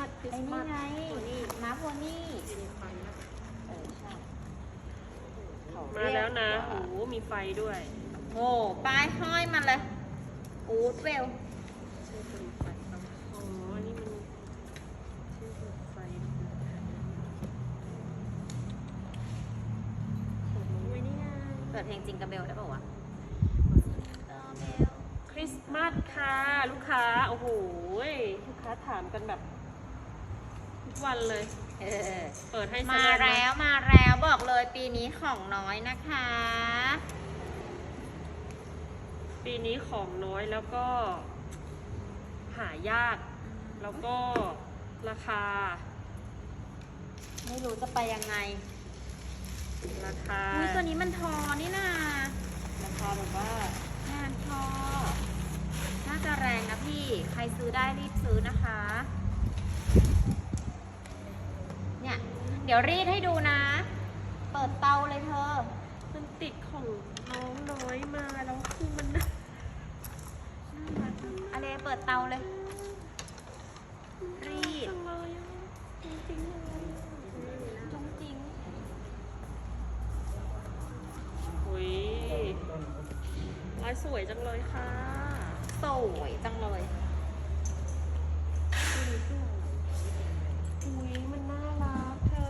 มาสคริสไอ้ต์นี่มาสไงตัวนี้ม้าโพนี่อยู่ในไฟนะเออใช่เขมาเรียกแล้วนะาโอ้โหมีไฟด้วยโอ้ป้ายห้อยมาเลยอูดเวลใช่เป็นไฟครับอ๋ออันนี้มันชื่อเป็นไฟของน้องไว้นี่ไงเปิดเพลงจิงกระเบลได้ป่าวะคริสต์มาสค่ะ ลูกค้า โอ้โหยลูกค้าถามกันแบบ ทุกวันเลย เออ เปิดให้มาซะนะแล้วมาแล้วบอกเลยปีนี้ของน้อยนะคะ ปีนี้ของน้อยแล้วก็ หายาก แล้วก็ราคา ไม่รู้จะไปยังไง ราคาอุ้ยตัวนี้มันทอนี่นาราคาแบบว่างานทอ น่าจะแรงนะพี่ ใครซื้อได้รีบซื้อนะคะ เนี่ย เดี๋ยวรีดให้ดูนะ เปิดเตาเลยเธอ มันติดของน้องน้อยมาแล้วคือมันน่ารักอะไรเปิดเตาเลย รีดจังเลยอะจริงๆเลยจงจริงอุ้ยลายสวยจังเลยค่ะ สวยจังเลยดูดิสวยอุ้ยมันน่ารักเธอ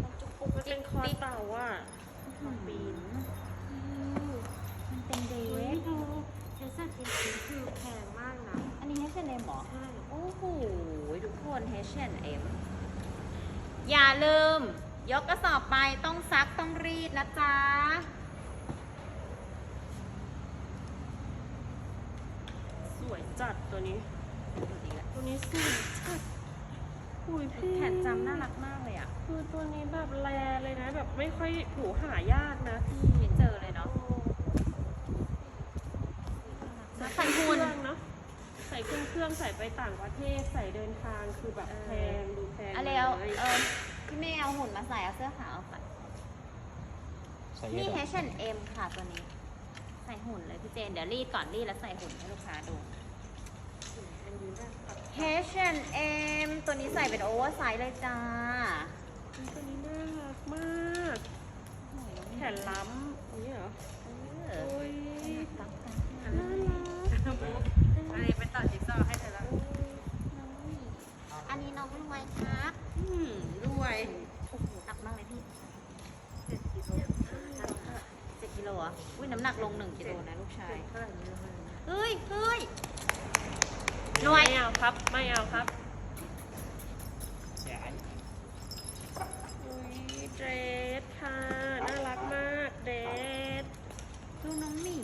มันเป็นคอเต่าอะปีนมันเป็นเดเฮ้ยทดูเฮสันเอ็นคือแพงมากนะอันนี้ H&M เหรอ ใช่ โอ้โห ทุกคน H&M อย่าลืม ยกกระสอบไปต้องซักต้องรีดนะจ๊ะ สวยจัดตัวนี้ ตัวนี้สวยจัด อุ้ยพี่แขนจำน่ารักมากเลยอะ คือตัวนี้แบบแรเลยนะ แบบไม่ค่อยหูหายากนะพี่ไม่เจอเลยเนาะใส่หุ่นเครื่องเนาะใส่เครื่องเครื่องใส่ไปต่างประเทศใส่เดินทางคือแบบแพงดูแพงอะไรเลเอายเออพี่เมย์เอาหุ่นมาใส่เอาเสื้อขาวเอาไปใส่นี่เยอะ H&M ค่ะตัวนี้ ใส่หุ่นเลยพี่เจนเดี๋ยวรีดก่อนรีดแล้วใส่หุ่นให้ลูกค้าดูมันดีมากตัด H&M ตัวนี้ใส่เป็นโอเวอร์ไซส์เลยจ้า ตัวนี้น่ารักมากแขนล้ำอย่างนี่เหรอเออโอ้ยตักตักน่ารักอันนี้เป็นต่อจิ๊กซอว์ให้เธอแล้วอันนี้น้องรวยครับอืมรวยโอ้โหหนักมากเลยพี่เจ็ดกิโลเจ็ดกิโลเหรอะอุ้ยน้ำหนักลงหนึ่งกิโลนะลูกชายเท่าไหร่เนี่ยเฮ้ยเฮ้ย หน่วย ไม่เอาครับ ไม่เอาครับใหญ่อุ้ยเดรสค่ะ น่ารักมากเดรสดูน้องหมี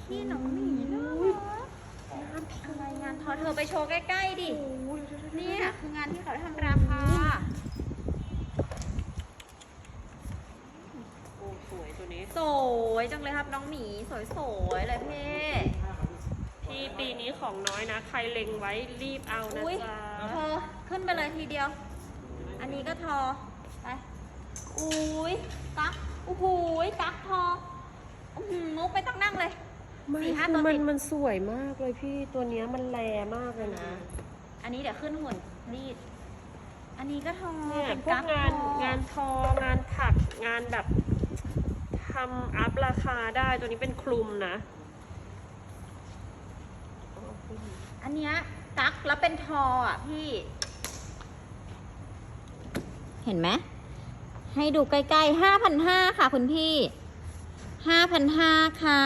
พี่น้องหมีน่ารักอะไรงานทอเธอไปโชว์ใกล้ๆดิโอ้ยเนี่ยคืองานที่เขาทำราคาโอ้สวยตัวนี้ สวยจังเลยครับน้องหมีสวยๆเลยเพ่ พี่ปีนี้ของน้อยนะ ใครเล็งไว้รีบเอานะอุ้ยจ๊ะเธอขึ้นไปเลยทีเดียว อันนี้ก็ทอ ไป อุ้ยกักโอ้โหกักทออื้อหือมุกไปต้องนั่งเลย ไม่สี่ห้าคือตัวมันติดมันสวยมากเลยพี่ตัวเนี้ยมันแรมากเลยนะอันนี้เดี๋ยวขึ้นหุ่นรีด อันนี้ก็ทอเนี่ยเป็นพวกกั๊กงานทองานทองานถักงานแบบทำอัพราคาได้ตัวนี้เป็นคลุมนะ อันเนี้ยกักแล้วเป็นทออะพี่ เห็นไหมให้ดูใกล้ๆห้าพันห้าค่ะคุณพี่ห้าพันห้าค่ะ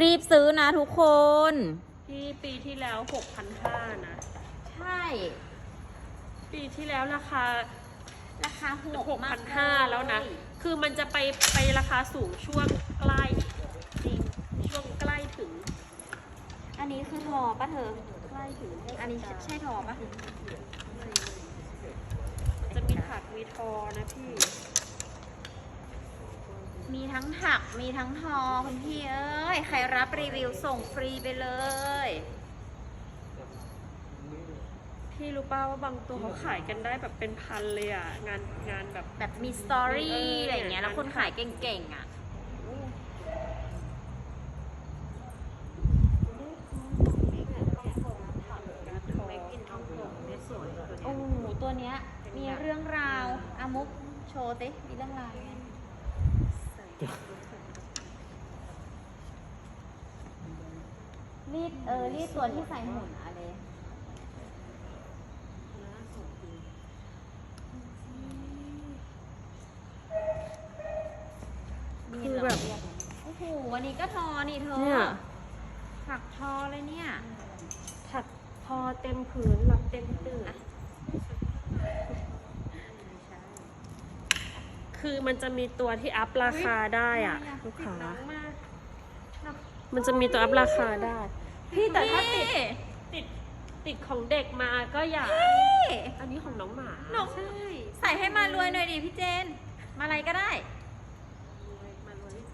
รีบซื้อนะทุกคนพี่ปีที่แล้ว6,500นะ ใช่ ปีที่แล้วราคาราคาหกมาก6,500แล้วนะ คือมันจะไปไปราคาสูงช่วงใกล้ จริง ช่วงใกล้ถึง อันนี้คือ ทอปะเธอใกล้ถึงเทศกาลอันนี้ใช่ทอปะจะมีถักมีทอนะพี่ มีทั้งถักมีทั้งทอคุณพี่เอ้ย ใครรับรีวิวส่งฟรีไปเลยพพี่รู้ป่าว่าบางตัวเขาขายกันได้แบบเป็นพันเลยอะ งานงานแบบ แบบมีสตอรี่เออออะไรอย่างเงี้ย แล้วคนขายเก่งๆอะ โอ้โหตัวเนี้ย มีเรื่องราวอา มุกโชว์สิมีเรื่องราวยังไงรีดเออรีดตัวที่ใส่หุ่นอะไรคือแบบ โอ้โหวันนี้ก็ทอนี่เธอ เนี่ย ถักทอเลยเนี่ย ถักพอเต็มผืนหลับเต็มตื่นคือ มันจะมีตัวที่อัพราคาได้อะอุ๊ยลูกค้าน้องมากมันจะมีตัวอัพราคาได้ พี่แต่ถ้าติดพี่ติดติดของเด็กมาก็อย่าพี่อันนี้ของน้องหมาน้องใช่ใส่ให้มารวยหน่อยดิพี่เจน มาอะไรก็ได้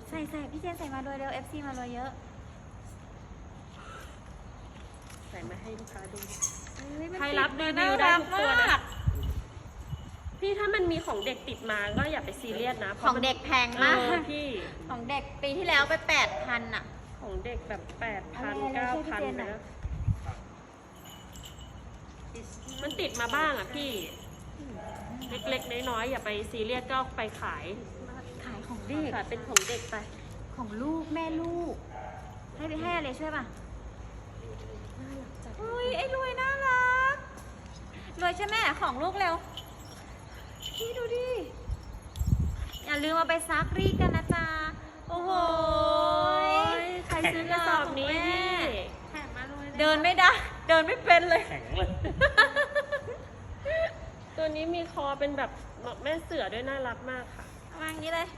ใส่ใส่พี่เจนใส่มารวยเร็ว FC มารวยเยอะ ใส่มาให้ลูกค้าดูเฮ้ยมันใครรับติรีมาวิวน่าได้รักทุกตัวมานะก พี่ถ้ามันมีของเด็กติดมาก็อย่าไปซีเรียสนะพขราะองมันเด็กแพงเอมากอพี่ของเด็กปีที่แล้วไปแปดพันอะ ของเด็กแบบแปดพันอะไรอะไรเก้าช่วยพี่พันเจนไปหน่อยแล้วมันติดมาบ้างอะพี่ เล็กๆ น้อยๆ อย่าไปซีเรียสก็ไปขายขายของเด็กขายเป็นของเด็กไป ของลูกแม่ลูก ให้ไปให้อะไรช่วยป่ะอุ้ยไอ้รวยน่ารักรวยใช่ไหมของลูกเร็ว พี่ดูดิ อย่าลืมเอาไปซักรีดกันนะจ๊ะ โอ้โหใครซื้อกระสอบนี้พี่เดินไม่ได้ เดินไม่เป็นเลย แข็งเลย ตัวนี้มีคอเป็นแบบแม่เสือด้วยน่ารักมากค่ะ วางนี้เลย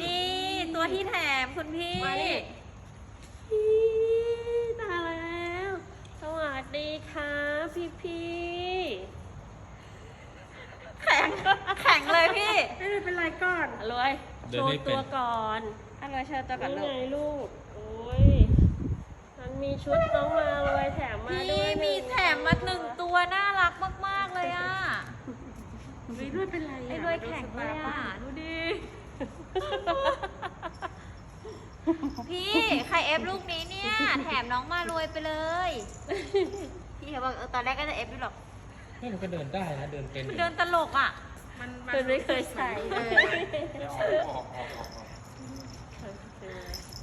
นี่ตัวที่แถมคุณพี่มาดิพี่ตายแล้ว สวัสดีค่ะพี่พี่ แข็งแข็งเลยพี่ไม่ได้เป็นไรก่อนรวยเดิโชนไม่ว์เป็น ตัวก่อนอันรวยเชิญตัวกับนี่ลูไงกลูก โอ้ย มันมีชุดน้องมารวยแถมมาด้พี่วยมีแถมมาหนึ่งตัวน่ารักมากๆเลยอะไอ้รวยเป็นไรไอ้รวยแข็งเลยอะดูดิ พี่ใครเอฟลูกนี้เนี่ย แถมน้องมารวยไปเลย พี่เขาบอกเออตอนแรกก็จะเอฟอยู่หรอก นี่มันก็เดินได้นะเดินเป็นมันเดินตลกอะเธอไม่เคยใส่เออเดี๋ยวออกออกออกออกออก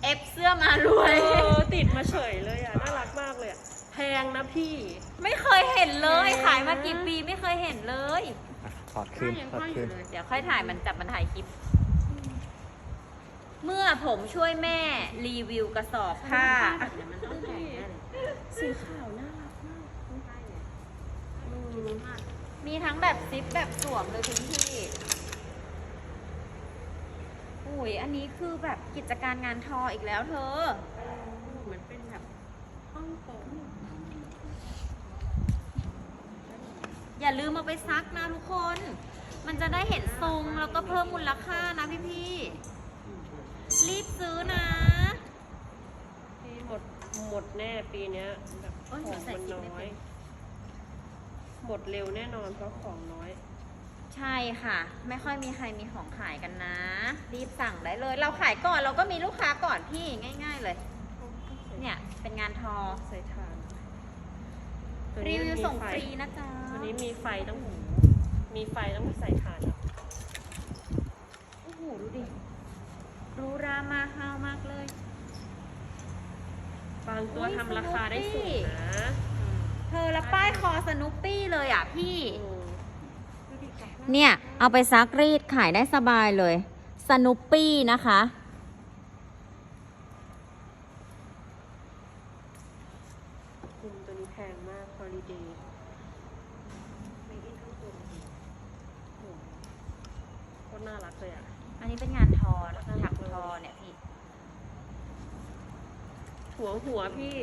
เอฟเสื้อมารวยเออติดมาเฉยเลยอะ น่ารักมากเลยอะ แพงนะพี่ ไม่เคยเห็นเลยขายมากี่ปีไม่เคยเห็นเลย อะถอดคืนถอดคืนเดี๋ยวค่อยถ่ายมันจับมันถ่ายคลิป เมื่อผมช่วยแม่รีวิวกระสอบผ้าสีขาวน่ารักมากอืม มี ทั้งแบบซิปแบบสวมเลยคุณพี่อุ้ยอันนี้คือแบบกิจการงานทออีกแล้วเธอ เหมือนเป็นแบบห้องโถงอย่าลืมเอาไปซักนะทุกคน มันจะได้เห็นทรงแล้วก็เพิ่มมูลค่านะพี่พี่ๆรีบซื้อนะพี่หมดหมดแน่ปีเนี้ยแบบโอ้ยของใส่มันกิ๊บน้ไม่อเป็ยน หมดเร็วแน่นอนเพราะของน้อย ใช่ค่ะ ไม่ค่อยมีใครมีของขายกันนะ รีบสั่งได้เลย เราขายก่อนเราก็มีลูกค้าก่อนพี่ง่าย ๆ เลย เนี่ยเป็นงานทอใส่ทานรีวิวส่งมีไฟรีนะจ๊ะตัวนี้มีไฟต้องหูมีไฟต้องใส่ทานอะโอ้โหดูดิหรูรามาฮาวมากเลย บางตัวอุ๊ยทำราคาได้สูงนะ เธอแล้วป้ายคอสนุปปี้เลยอะพี่อืมเนี่ย เอาไปซักรีดขายได้สบายเลย สนุปปี้นะคะ อืมตัวนี้แพงมาก ฮอลิเดย์ก็น่ารักเลยอะ อันนี้เป็นงานทอถักทอเนี่ยพี่ หัวหัวพี่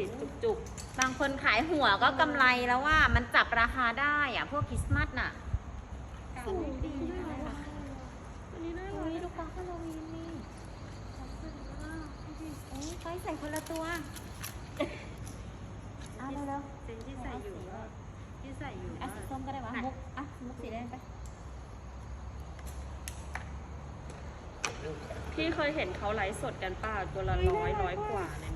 จุกบางคนขายหัวก็กำไรแล้วว่ามันจับราคาได้อะ พวกคริสต์มาสน่ะๆสวยดีนะคะอันนี้น่ารัอุ้ยกลูกปลาฮาโลวีนนี่โอ้ยไฟใส่คนละตัวเอาเร็วเจนที่ใส่อยู่ก็ๆที่ใส่อยู่อะสีส้มก็ได้วะมุกอะมุกสีแดงไปพี่เคยเห็นเขาไลฟ์สดกันเปล่าตัวละร้อยร้อยกว่าเลยนะ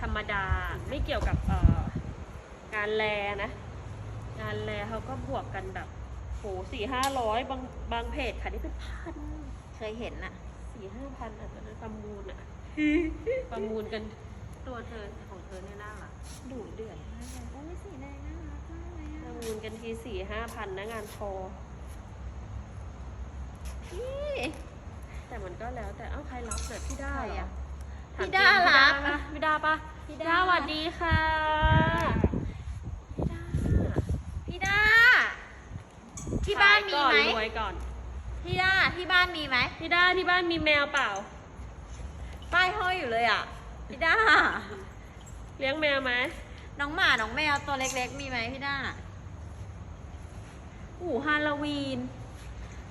ธรรมดาไม่เกี่ยวกับเอ่องานแลนะ งานแลเขาก็บวกกันแบบโหสี่ห้าร้อยบางบางเพจค่ะที่เป็นพันเคยเห็นน่ะสี่ห้าพันอะตอนนั้นประมูลอะประมูลกันตัวเธอของเธอเนี่ยน่ารักดูเดือดมากเลยโอ้ยสีแดงน่ารักมากเลยปอะระมูลกันทีสี่ห้าพันนะงานทอพี่แต่มันก็แล้วแต่เอ้าใครรับเนี่ยพี่ด้าใครเหรออะถมพี่ด้าจงรับปะพี่ด้าปะ พี่พี่ด้าด้าสวัสดีค่ะ พี่ด้าที่บ้านมีไหมขยก่อนรวยก่อน พี่ด้าที่บ้านมีไหม พี่ด้าที่บ้านมีแมวเปล่า ป้ายห้อยอยู่เลยอะ พี่ด้า เลี้ยงแมวไหมน้องหมา น้องแมวตัวเล็กๆ มีไหมพี่ด้าอู้ฮาโลวีน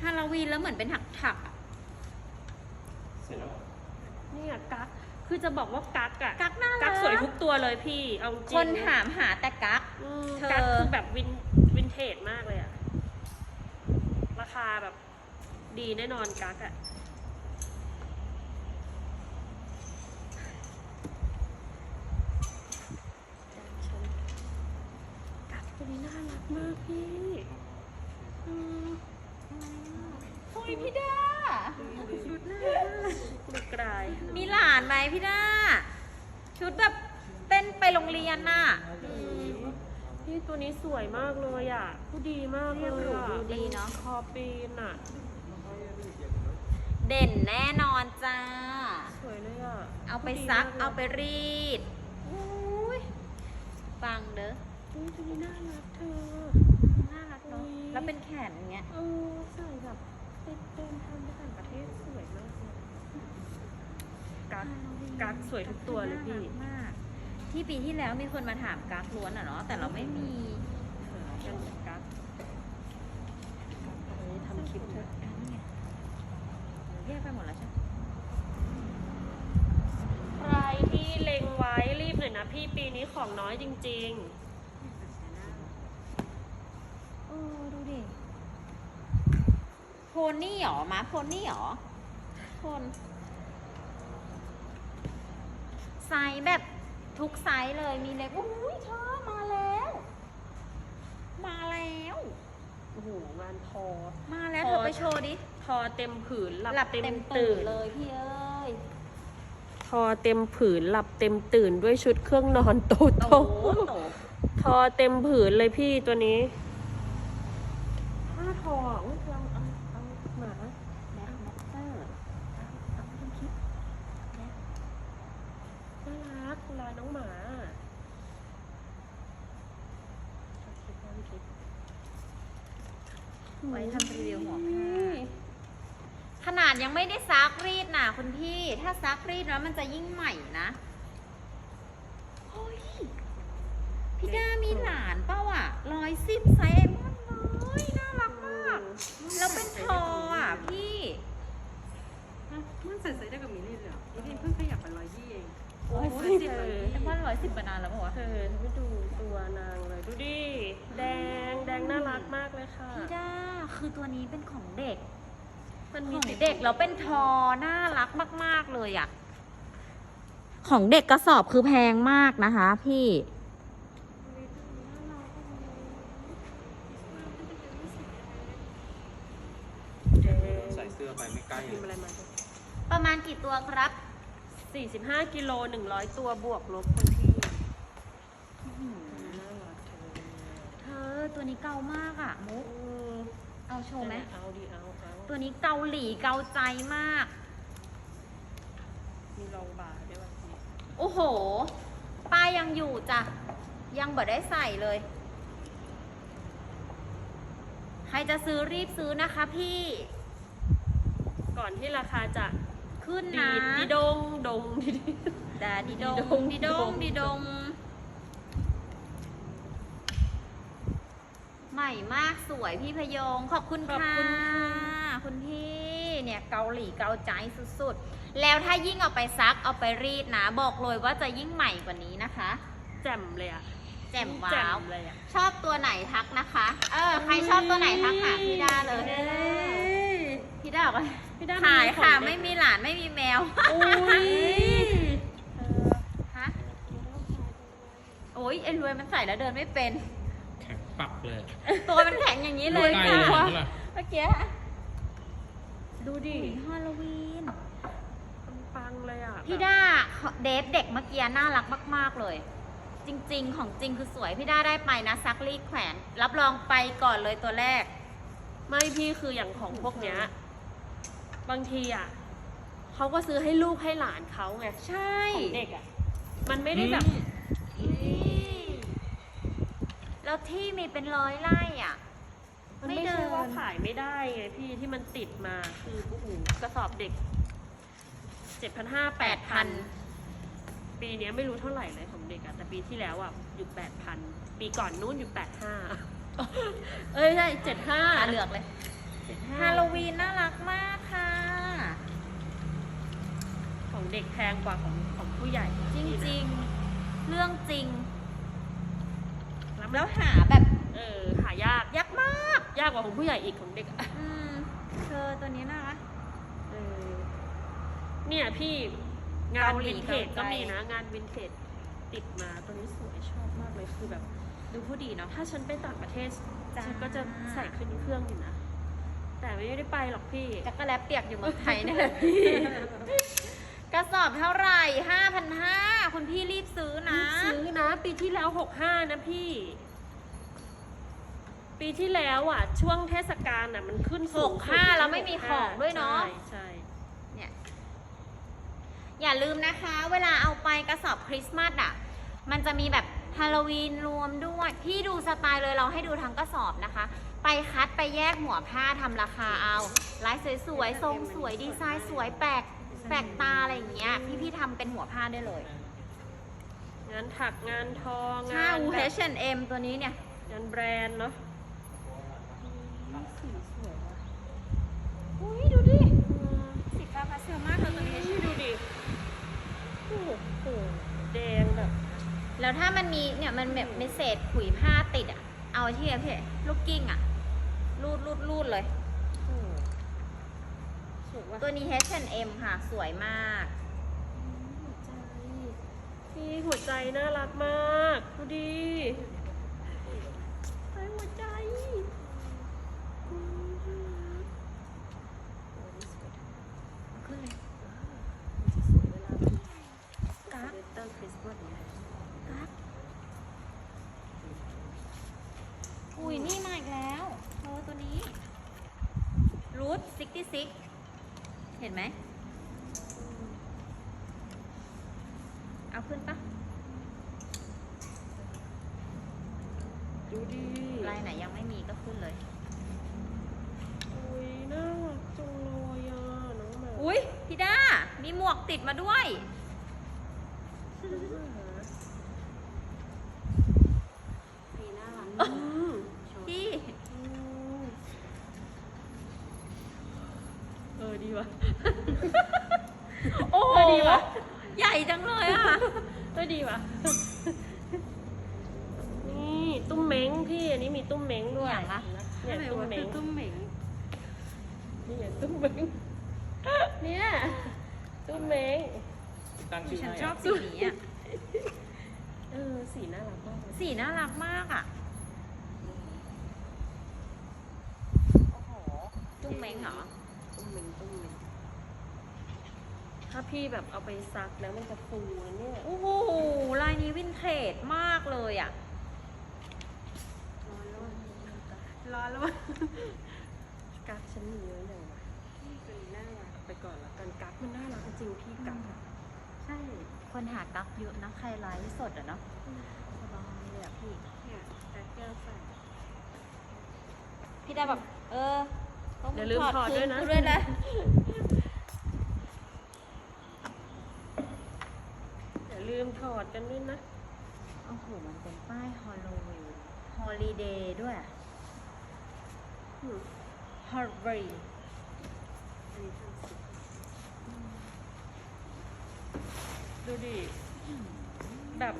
ฮาโลวีนแล้วเหมือนเป็นถักๆอะ เสร็จแล้ว เนี่ยกั๊ก คือจะบอกว่ากั๊กอะกั๊กน่ารักกั๊กสวยทุกตัวเลยพี่ เอาจริงคนถามหาแต่กั๊ก อืมเธอ กั๊กคือแบบวินวินเทจมากเลยอะราคาแบบดีแน่นอนกั๊กอะกั๊กตัวนี้น่ารักมากพี่อืม โอ้ยพี่ด้า ชุดน่ารักดูกลาย มีหลานไหมพี่ด้า ชุดแบบเต้นไปโรงเรียนน่ะ อืมพี่ตัว นี้สวยมากเลยอะผู้ดีมากเลยเรียบหรูอะดูดีเนอะคอปีนอะ เด่นแน่นอนจ้า สวยเลยอะเอาไปผู้ดีซักมลยเอาไปรีดอุ้ยฟังเด้ออุ๊ยตัวนี้น่ารักเธอ น่ารักเนาะอุ๊ยแล้วเป็นแขนอย่างเงี้ยเออใส่แบบไปเดินทางไปต่างประเทศสวยมากเลยกั๊กกั๊กสวยทุกตัวเลยพี่น่ารักมาก ที่ปีที่แล้วมีคนมาถามกั๊กล้วนอะเนาะแต่เราไม่มีหากันจากกั๊กอันนี้ทำคลิปเถอะอันนี้ไงแยกไปหมดแล้วใช่ไหมใครที่เล็งไว้รีบหน่อยนะพี่ปีนี้ของน้อยจริงเออดูดิ โพนี่หรอมาโพนี่หรอโพนไซส์แบบ ทุกไซส์เลยมีเล็กอุ้ยเธอมาแล้ว มาแล้วๆโอ้โหงานทอ มาแล้วพอเธอไปโชว์ดิทอเต็มผืนหลับหลับเต็เต็มมตื่ตื่นนเลยพี่เอ้ยทอเต็มผืนหลับเต็มตื่นด้วยชุดเครื่องนอนโตโตโตโตทอเต็มผืนเลยพี่ตัวนี้ผ้าทออุ้ยเอาเอาเอาหมา แบ็คแบ็คเตอร์ เอาไปทำคลิปน่ารักลายน้องหมาทำคลิปทำคลิป ไว้ทำรีวิวหัวผ้าขนาดยังไม่ได้ซักรีดนะคุณพี่ ถ้าซักรีดแล้วมันจะยิ่งใหม่นะเฮ้ยพี่ด้ามีหลานเป้าอะร้อยสิบไซส์เอมอนเลยน่ารักมาก แล้วเป็นทออะพี่ มันใส่ไซส์ได้กับมิลลิเลยเหรอมิลลิเพิ่งขยับไปร้อยยี่เองโอ้ย ร้อยสิบร้อยยี่เอมอนร้อยสิบมานานแล้วปะวะเธอไม่ดูตัวนางเลยดูดิ แดงแดงน่ารักมากเลยค่ะ พี่ด้าคือตัวนี้เป็นของเด็ก มันขมีองติดเด็กแล้วเป็นทอน่ารักมาก ๆ เลยอะ่ะของเด็กกระสอบคือแพงมากนะคะ พี่แดงใส่เสื้อไปไม่ใกล้พิมพ์อะไรมาประมาณกี่ตัวครับ 45กิโล100 ตัวบวกลบคนพี่น่ารักเธอเธอตัวนี้เกามากอะ่ะมุกอืมเอาโชว์ไหมเอาดิเอาเอาตัวนี้เกาหลีเกาใจมาก มีรองบาร์ด้วยว่ะพี่โอ้โห ป้ายังอยู่จ้ะ ยังบ่ได้ใส่เลย ใครจะซื้อรีบซื้อนะคะพี่ ก่อนที่ราคาจะ ขึ้นดีนะดดีดงดงดีด ดาดีดดีดงงดีดงดีดง ใหม่มากสวยพี่พยง ขอบคุณขอบค่ะ คุณค่ะ คุณพี่เนี่ยเกาหลีเกาใจสุดๆ แล้วถ้ายิ่งเอาไปซักเอาไปรีดนะ บอกเลยว่าจะยิ่งใหม่กว่านี้นะคะ แจ่มเลยอะแจ่มแจ่ว้าวมเลยอะชอบตัวไหนทักนะคะ เออ ใครชอบตัวไหนทักหาพี่ด้าเลย พี่ด้าบอกว่าพี่ ด้าขายค่ะนไม่มีหลานไม่มีแมวอุ้ยเออฮะโอ้ยไอ้รวยมันใส่แล้วเดินไม่เป็น แข็งปักเลย ตัวมันแข็งอย่างนี้เลยใกล้ค่ะเลยเห็นปะล่ะเมื่อกี้ดูดิฮาโลวีนปังๆเลยอะพี่ด้าเดทเด็กเมื่อกี้น่ารักมาก ๆเลย จริง ๆ ของจริงคือสวยพี่ด้าได้ไปนะซักรีดแขวน รับรองไปก่อนเลยตัวแรก ไม่พี่คืออย่างของพวกเนี้ย บางทีอะเขาก็ซื้อให้ลูกให้หลานเขาไงใช่ของเด็กอะมันไม่ได้แบบ แล้วที่มีเป็นร้อยไร่อะ มันไม่ไม่เดิใช่น ว่าขายไม่ได้ไงพี่ที่มันติดมาคือโอ้โหกระสอบเด็กเจ็ดพันห้าแปดพัน8,000ปีเนี้ยไม่รู้เท่าไหร่เลยของเด็กอะแต่ปีที่แล้วอะอยู่แปดพันปีก่อนนู้นอยู่แปดห้าเอ้ยใช่เจ็ดห้าตาเหลือกเลย ฮาโลวีนน่ารักมากค่ะ ของเด็กแพงกว่าของของผู้ใหญ่จริงๆ เรื่องจริง แล้วแล้วหาแบบ เออหายากยักษ์มาก ยากกว่าของผู้ใหญ่อีกของเด็กอะอืมเธอตัวนี้น่ารัก เออเนี่ยพี่งานเกาหลีวินเทจเกาใจก็มีนะ งานวินเทจติดมาตัวนี้สวยชอบมากเลยคือแบบ ดูผู้ดีเนาะ ถ้าฉันไปต่างประเทศ จ้า ฉันก็จะใส่ขึ้นเครื่องอยู่นะ แต่ไม่ได้ไปหรอกพี่ จักรแลเปียกอยู่เมืองไทยเนี่ยแหละพี่ กระสอบเท่าไหร่ห้าพันห้าคุณพี่รีบซื้อนะ ซื้อนะ ปีที่แล้วหกห้านะพี่ ปีที่แล้วอะ ช่วงเทศกาลอะ มันขึ้นสูงสุด65อยู่ที่แล้วไม่มีของด้วยเนอะ ใช่ใช่เนี่ยอย่าลืมนะคะ เวลาเอาไปกระสอบคริสต์มาสอะ มันจะมีแบบฮาโลวีนรวมด้วย พี่ดูสไตล์เลยเราให้ดูทั้งกระสอบนะคะ ไปคัดไปแยกหัวผ้าทำราคาเอาลายสวยๆ ทรงสวยดีไซน์สวยแปลกแปลกตาอะไรอย่างเงี้ย พี่ๆทำเป็นหัวผ้าได้เลยงานถักงานทอง ถ้างานอูแบบ H&M ตัวนี้เนี่ย งานแบรนด์เนาะสีสวยว่ะอุ้ยดูดิ อืมสีฟ้าพาสเทลมากเลยตัวนี้นี่ดูดิโอ้โหแดงแบบ แล้วถ้ามันมีเนี่ยมันแบบมีเศษขุยผ้าติดอะ เอาที่อะพี่ลูกกิ้งอะ รูดรูดรูดเลยโอ้สวยว่ะตัวนี้ H&M ค่ะ สวยมากหัวใจพี่หัวใจน่ารักมาก ดูดิใส่หัวใจอืมโอ้นี่สวย ขึ้นเลย มันจะสวยเวลามัน กราฟ เวเตอร์คริสต์มาสเนี่ย กัดอุ้ยนี่มาอีกแล้วเธอตัวนี้รูท66 เห็นไหม เอาขึ้นปะ ดูดิ ลายไหนยังไม่มีก็ขึ้นเลย อุ้ยน่ารักจังเลยอะน้องหมา อุ้ยพี่ด้า มีหมวก ติดมาด้วยน้องหมาสีน่ารักอืมพี่อืมเออดีว่ะ โอ้โหเออดีว่ะ ใหญ่จังเลยอะเออดีว่ะ นี่ตุ้มเม้งพี่อันนี้มีตุ้มเม้งด้วยอย่างละเนี่ยทำไมตุ้มวะเม้คืองตุ้มเหม่งนี่ไงตุ้มเม้งเนี่ย ตุ้มเม้งตั้งชื่อฉันให้ชอบอะสีนี้อะ เออสีน่ารักมากเลยสีน่ารักมากอะ โอ้โห จุ้งเม้งเหรอตุ้มเม้งตุ้มเม้งถ้าพี่แบบเอาไปซักแล้วมันจะฟูนะเนี่ยโอ้โห ลายนี้วินเทจมากเลยอะ ร้อนแล้ววะกั๊กฉันมีเยอะอย่างวะ ตัวนี้น่ารั กไปก่อนละกันกั๊กมันน่ารักจริงพี่กั๊กอะใช่ คนหากั๊กเยอะนะใครไลฟ์สดอะเนาะสบายเลยอะพี่ เนี่ยแต่แก้วใส่พี่ได้แบบ เออต้องอย่าลืมถอดด้วยนะ คืด้วยนะ อย่าลืมถอดกันด้วยนะโอ้โห มันเป็นป้ายฮอลโลวีนฮอลิเดย์ด้วยอืม ฮอลบรี อันนี้ทำสี ดูดิ แบบ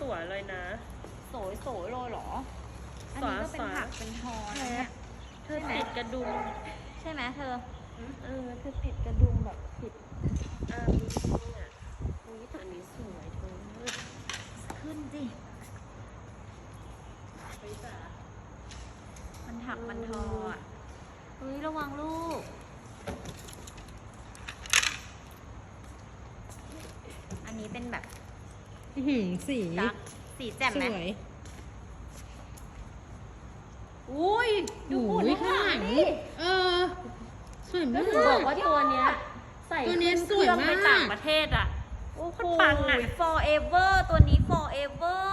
สวยๆเลยนะสสวยสวยๆเลยเหรอ อันนี้ก็เป็นผักเป็นทอนะเนี่ยเธอติดกระดุมใช่ไหมเธอ เออเธอติดกระดุมแบบผิดอ่าดูสิเนี่ยอุ้ยแต่อันนี้สวยเธอขึ้นสิไปจ้ะมันถักมันทออะเฮ้ยระวังลูก อันนี้เป็น แบบอื้อหือสีดักสีแจ่มสไหมวย อุ้ยดูหุ่นโอ้ยข้างหลังข้างหลังดิเออสวยก็มากถึงบอกว่าตัวเนี้ย ใส่ตัวเนี้ยขึ้นเครื่องสวยมากไปต่างประเทศอะ โอ้โคตรปังอะโย forever ตัวนี้ forever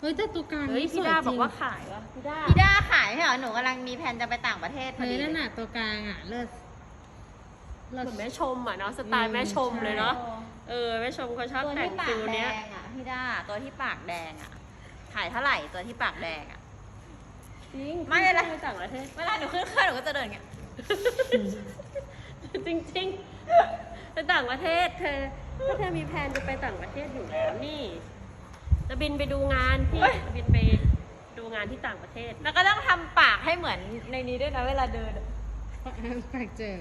เฮ้ยแต่ตัวกลางเฮ้ยนี่พี่สวยดาจบอริกงว่าขายวะพี่ดาพี่ด้าขายใช่เหรอหนูกำลังมีแผนจะไปต่างประเทศพอเฮ้ยดี นั่นน่ะตัวกลางอะเลิศเหมือนแม่ชมอะเนาะสไตล์แม่ชมเลยเนาะ เออแม่ชมเขาชอบตัวแต่งที่ปาฟิกลแดเนี้ย งอะพี่ด้าตัวที่ปากแดงอะขายเท่าไหร่ตัวที่ปากแดงอะ จริงไม่เป็นไรไปต่างประเทศ เวลาหนูขึ้นเครื่องหนูก็จะเดินอย่างเงี้ย จริงๆไปต่างประเทศเธอถ้าเธอมีแผนจะไปต่างประเทศอยู่แล้วนี่จะบินไปดูงานพี่จะบินไปดูงานที่ต่างประเทศ แล้วก็ต้องทำปากให้เหมือนในนี้ด้วยนะเวลาเดินอะแปลกเจอ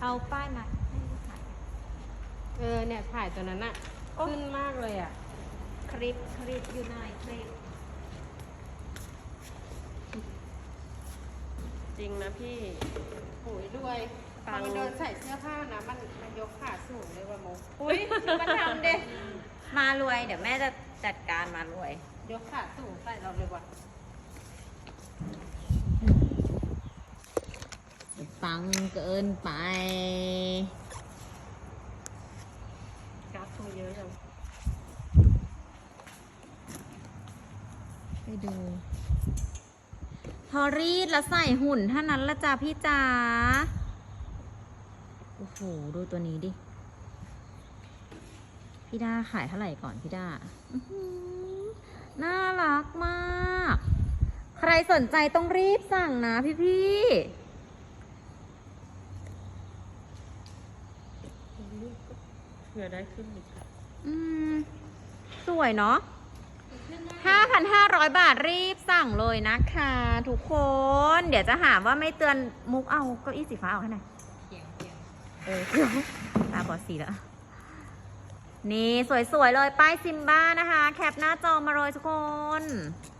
เอาป้ายมาให้ลูกถ่าย เออเนี่ยถ่ายตัวนั้นอะขึ้นมากเลยอะคลิปคลิปอยู่ไหนคลิปจริงนะพี่ โอ้ยด้วยพปัองมันเดินใส่เสื้อผ้านะ มันมันยกขาสูงเลยว่ะโมอุ้ยมาทำเด็มารวย เดี๋ยวแม่จะจัดการมารวย ยกขาสูงใส่เราเลยว่ะปังเกินไป กราฟมีเยอะจัง ไปดู พอรีดแล้วใส่หุ่นเท่านั้นละจ้าพี่จ๋าโอ้โห ดูตัวนี้ดิ พี่ด้าขายเท่าไหร่ก่อนพี่ด้าอื้อหือน่ารักมาก ใครสนใจต้องรีบสั่งนะพี่พี่เผื่อได้ขึ้นอีกค่ะๆอืม สวยเนาะ 5,500 บาทรีบสั่งเลยนะคะ ทุกคน เดี๋ยวจะหาว่าไม่เตือนมุกเอาเก้าอี้สีฟ้าเอาให้หน่อยเขียงเขียงเออเดี๋ยวตาบอดสีแล้ว นี่สวยๆเลยป้ายซิมบ้านะคะ แคปหน้าจอมาเลยทุกคนเ